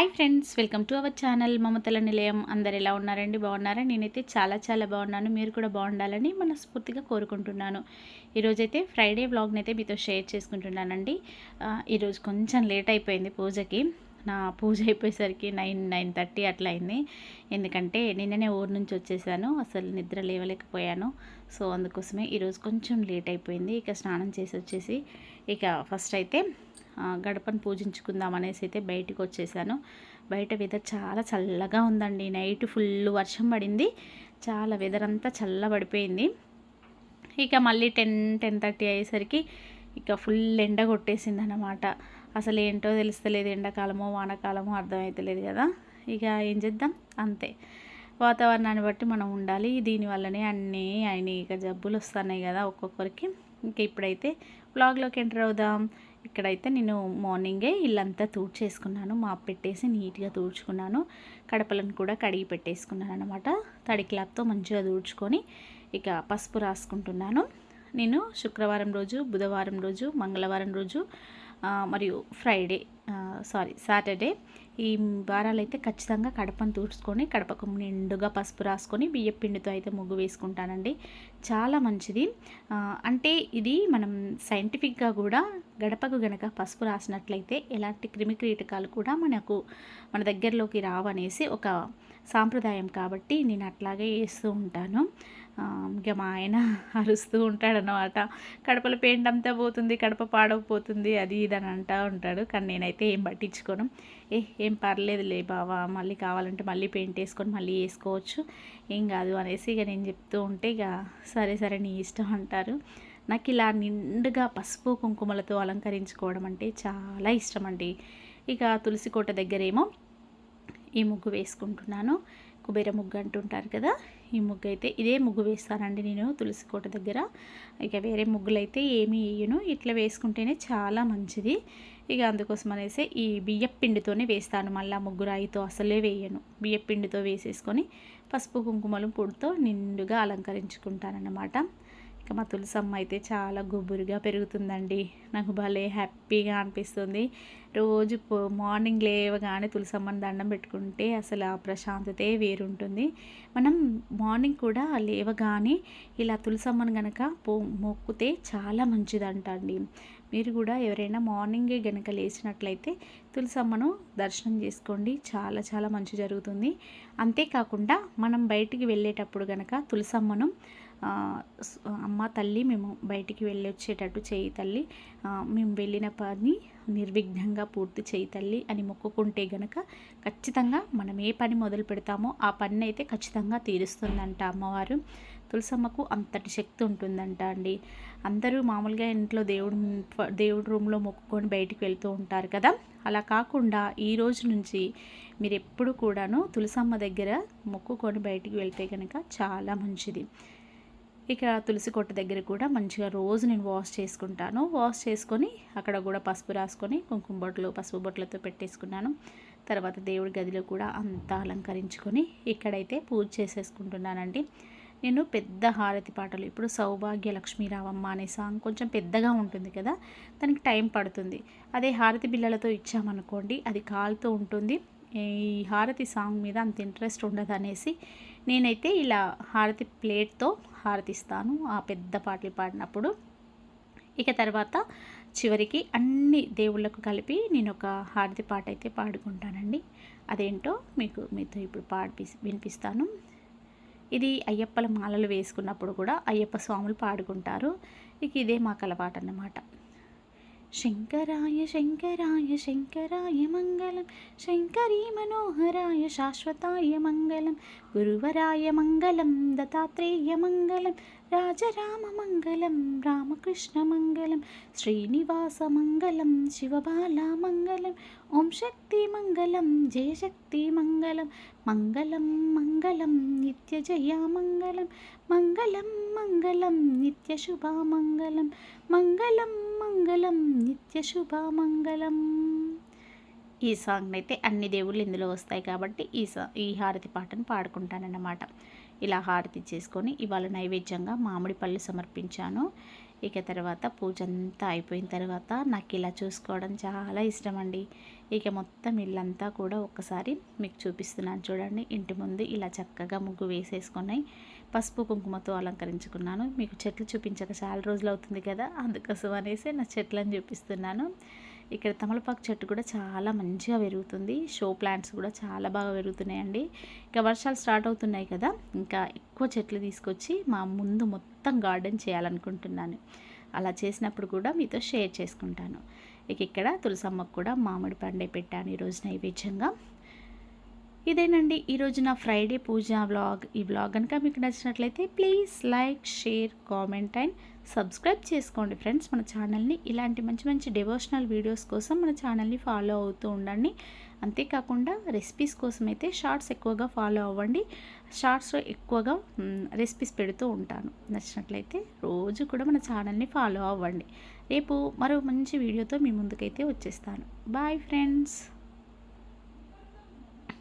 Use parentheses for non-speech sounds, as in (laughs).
Hi friends welcome to our channel మమతల నిలయం. అందరు ఎలా ఉన్నారండి? బాగున్నారా? నేనైతే చాలా చాలా బాగున్నాను. మీరు కూడా బాగుండాలని మనస్ఫూర్తిగా కోరుకుంటున్నాను. ఈరోజైతే ఫ్రైడే వ్లాగ్ని అయితే మీతో షేర్ చేసుకుంటున్నానండి. ఈరోజు కొంచెం లేట్ అయిపోయింది పూజకి. నా పూజ అయిపోయేసరికి నైన్ నైన్ థర్టీ అట్లా అయింది. ఎందుకంటే నిన్ననే ఊరు నుంచి వచ్చేసాను. అసలు నిద్ర లేవలేకపోయాను. సో అందుకోసమే ఈరోజు కొంచెం లేట్ అయిపోయింది. ఇక స్నానం చేసి వచ్చేసి ఇక ఫస్ట్ అయితే గడపను పూజించుకుందాం అనేసి అయితే బయటికి వచ్చేసాను. బయట వెదర్ చాలా చల్లగా ఉందండి. నైట్ ఫుల్ వర్షం పడింది. చాలా వెదర్ అంతా చల్లబడిపోయింది ఇక మళ్ళీ టెన్ టెన్ థర్టీ అయ్యేసరికి ఇక ఫుల్ ఎండ కొట్టేసింది అన్నమాట అసలు ఏంటో తెలుస్తలేదు. ఎండాకాలమో వానాకాలమో అర్థమవుతలేదు కదా. ఇక ఏం చేద్దాం? అంతే. వాతావరణాన్ని బట్టి మనం ఉండాలి. దీనివల్లనే అన్నీ ఆయన ఇక జబ్బులు వస్తున్నాయి కదా ఒక్కొక్కరికి. ఇంకా ఇప్పుడైతే బ్లాగ్లోకి ఎంటర్ అవుదాం. ఇక్కడైతే నేను మార్నింగే ఇల్లంతా తూడ్చేసుకున్నాను. మాప్ పెట్టేసి నీట్గా తూడ్చుకున్నాను. కడపలను కూడా కడిగి పెట్టేసుకున్నాను అనమాట తడి క్లాప్తో మంచిగా తూడ్చుకొని ఇక పసుపు రాసుకుంటున్నాను. నేను శుక్రవారం రోజు బుధవారం రోజు మంగళవారం రోజు మరియు ఫ్రైడే సారీ సాటర్డే. ఈ వారాలైతే ఖచ్చితంగా కడపను తుడుచుకొని కడపకు నిండుగా పసుపు రాసుకొని బియ్య పిండితో అయితే ముగ్గు వేసుకుంటానండి. చాలా మంచిది. అంటే ఇది మనం సైంటిఫిక్గా కూడా గడపకు గనక పసుపు రాసినట్లయితే ఎలాంటి క్రిమికీటకాలు కూడా మనకు మన దగ్గరలోకి రావనేసి ఒక సాంప్రదాయం కాబట్టి నేను అట్లాగే వేస్తూ ఉంటాను. ఇక మా ఆయన (laughs) అరుస్తూ ఉంటాడనమాట కడపల పెయింట్ అంతా పోతుంది కడప పాడకపోతుంది అది ఇది అని అంటూ ఉంటాడు. కానీ నేనైతే ఏం పట్టించుకోను. ఏ ఏం పర్లేదులే బావా మళ్ళీ కావాలంటే మళ్ళీ పెయింట్ వేసుకొని మళ్ళీ వేసుకోవచ్చు. ఏం కాదు అనేసి ఇక నేను చెప్తూ ఉంటే ఇక సరే సరే నీ ఇష్టం అంటారు. నాకు ఇలా నిండుగా పసుపు కుంకుమలతో అలంకరించుకోవడం అంటే చాలా ఇష్టం అండి. ఇక తులసి కోట దగ్గరేమో ఈ ముగ్గు వేసుకుంటున్నాను. కుబేర ముగ్గు అంటుంటారు కదా ఈ ముగ్గు అయితే ఇదే ముగ్గు వేస్తానండి నేను తులసి కోట దగ్గర. ఇక వేరే ముగ్గులు అయితే ఏమీ వేయను. ఇట్లా వేసుకుంటేనే చాలా మంచిది. ఇక అందుకోసం అనేసి ఈ బియ్యపు పిండితోనే వేస్తాను. మళ్ళీ ముగ్గు రాయితో అసలే వేయను. బియ్యపు పిండితో వేసేసుకొని పసుపు కుంకుమలు పొడితో నిండుగా అలంకరించుకుంటానన్నమాట. ఇంకా మా తులసమ్మ అయితే చాలా గుబురుగా పెరుగుతుందండి. నాకు భలే హ్యాపీగా అనిపిస్తుంది. రోజు మార్నింగ్ లేవగానే తులసమ్మని దండం పెట్టుకుంటే అసలు ఆ ప్రశాంతతే వేరుంటుంది. మనం మార్నింగ్ కూడా లేవగానే ఇలా తులసమ్మను గనక పో మొక్కితే చాలా మంచిదంట అండి మీరు కూడా ఎవరైనా మార్నింగే గనక లేచినట్లయితే తులసమ్మను దర్శనం చేసుకోండి. చాలా చాలా మంచి జరుగుతుంది. అంతేకాకుండా మనం బయటికి వెళ్ళేటప్పుడు గనక తులసమ్మను అమ్మ తల్లి మేము బయటికి వెళ్ళి వచ్చేటట్టు చేయి తల్లి మేము వెళ్ళిన పని నిర్విఘ్నంగా పూర్తి చేయి తల్లి అని మొక్కుకుంటే గనక ఖచ్చితంగా మనం ఏ పని మొదలు పెడతామో ఆ పని అయితే ఖచ్చితంగా తీరుస్తుందంట అమ్మవారు. తులసమ్మకు అంతటి శక్తి ఉంటుందంట అండి. అందరూ మామూలుగా ఇంట్లో దేవుడు దేవుడి రూమ్లో మొక్కుకొని బయటికి వెళ్తూ ఉంటారు కదా. అలా కాకుండా ఈ రోజు నుంచి మీరు ఎప్పుడు కూడాను తులసమ్మ దగ్గర మొక్కుకొని బయటికి వెళ్తే కనుక చాలా మంచిది. ఇక తులసి కొట్ట దగ్గర కూడా మంచిగా రోజు నేను వాష్ చేసుకుంటాను. వాష్ చేసుకొని అక్కడ కూడా పసుపు రాసుకొని కుంకుమ బొట్లు పసుపు బొట్లతో పెట్టేసుకున్నాను. తర్వాత దేవుడి గదిలో కూడా అంతా అలంకరించుకొని ఇక్కడైతే పూజ చేసేసుకుంటున్నానండి. నేను పెద్ద హారతి పాటలు ఇప్పుడు సౌభాగ్య లక్ష్మీ రావమ్మ అనే సాంగ్ కొంచెం పెద్దగా ఉంటుంది కదా దానికి టైం పడుతుంది. అదే హారతి బిళ్ళలతో ఇచ్చామనుకోండి అది కాలుతూ ఉంటుంది. ఈ హారతి సాంగ్ మీద అంత ఇంట్రెస్ట్ ఉండదు అనేసి నేనైతే ఇలా హారతి ప్లేట్తో హారతిస్తాను ఆ పెద్ద పాటలు పాడినప్పుడు. ఇక తర్వాత చివరికి అన్ని దేవుళ్ళకు కలిపి నేను ఒక హారతి పాట అయితే పాడుకుంటానండి. అదేంటో మీకు మీతో ఇప్పుడు పాడిపి వినిపిస్తాను. ఇది అయ్యప్పల మాలలు వేసుకున్నప్పుడు కూడా అయ్యప్ప స్వాములు పాడుకుంటారు. ఇక ఇదే మాకు అలవాటు అన్నమాట शङ्कराय शङ्कराय शङ्कराय मङ्गलं शङ्करी मनोहराय शाश्वताय मङ्गलं गुरुवराय मङ्गलं दत्तात्रेय मङ्गलं రాజరామ మంగళం రామకృష్ణ మంగళం శ్రీనివాస మంగళం శివబాల మంగళం ఓం శక్తి మంగళం జయశక్తి మంగళం మంగళం మంగళం నిత్య జయ మంగళం మంగళం మంగళం నిత్య శుభ మంగళం మంగళం మంగళం నిత్య శుభ మంగళం ఈ సాంగ్ అయితే అన్ని దేవుళ్ళు ఇందులో వస్తాయి కాబట్టి ఈ సా ఈ హారతి పాటను పాడుకుంటానన్నమాట. ఇలా హారతి చేసుకొని ఇవాళ నైవేద్యంగా మామిడి పళ్ళు సమర్పించాను. ఇక తర్వాత పూజ అంతా అయిపోయిన తర్వాత నాకు ఇలా చూసుకోవడం చాలా ఇష్టం అండి ఇక మొత్తం ఇల్లంతా కూడా ఒక్కసారి మీకు చూపిస్తున్నాను చూడండి. ఇంటి ముందు ఇలా చక్కగా ముగ్గు వేసేసుకున్నాయి పసుపు కుంకుమతో అలంకరించుకున్నాను. మీకు చెట్లు చూపించక చాలా రోజులు అవుతుంది కదా అందుకోసం అనేసి నా చెట్లను చూపిస్తున్నాను. ఇక్కడ తమలపాకు చెట్టు కూడా చాలా మంచిగా పెరుగుతుంది. షో ప్లాంట్స్ కూడా చాలా బాగా పెరుగుతున్నాయండి. ఇంకా వర్షాలు స్టార్ట్ అవుతున్నాయి కదా ఇంకా ఎక్కువ చెట్లు తీసుకొచ్చి మా ముందు మొత్తం గార్డెన్ చేయాలనుకుంటున్నాను. అలా చేసినప్పుడు కూడా మీతో షేర్ చేసుకుంటాను. ఇక ఇక్కడ తులసమ్మకు కూడా మామిడి పండే పెట్టాను ఈరోజు నైవేద్యంగా. ఇదేనండి ఈరోజు నా ఫ్రైడే పూజ వ్లాగ్ ఈ వ్లాగ్ కనుక మీకు నచ్చినట్లయితే please like share comment and subscribe చేసుకోండి ఫ్రెండ్స్. మన ఛానల్ని ఇలాంటి మంచి మంచి డివోషనల్ వీడియోస్ కోసం మన ఛానల్ని ఫాలో అవుతూ ఉండండి. అంతేకాకుండా రెసిపీస్ కోసం అయితే షార్ట్స్ ఎక్కువగా ఫాలో అవ్వండి. షార్ట్స్లో ఎక్కువగా రెసిపీస్ పెడుతూ ఉంటాను. నచ్చినట్లయితే రోజు కూడా మన ఛానల్ని ఫాలో అవ్వండి. రేపు మరో మంచి వీడియోతో మీ ముందుకైతే వచ్చేస్తాను. Bye friends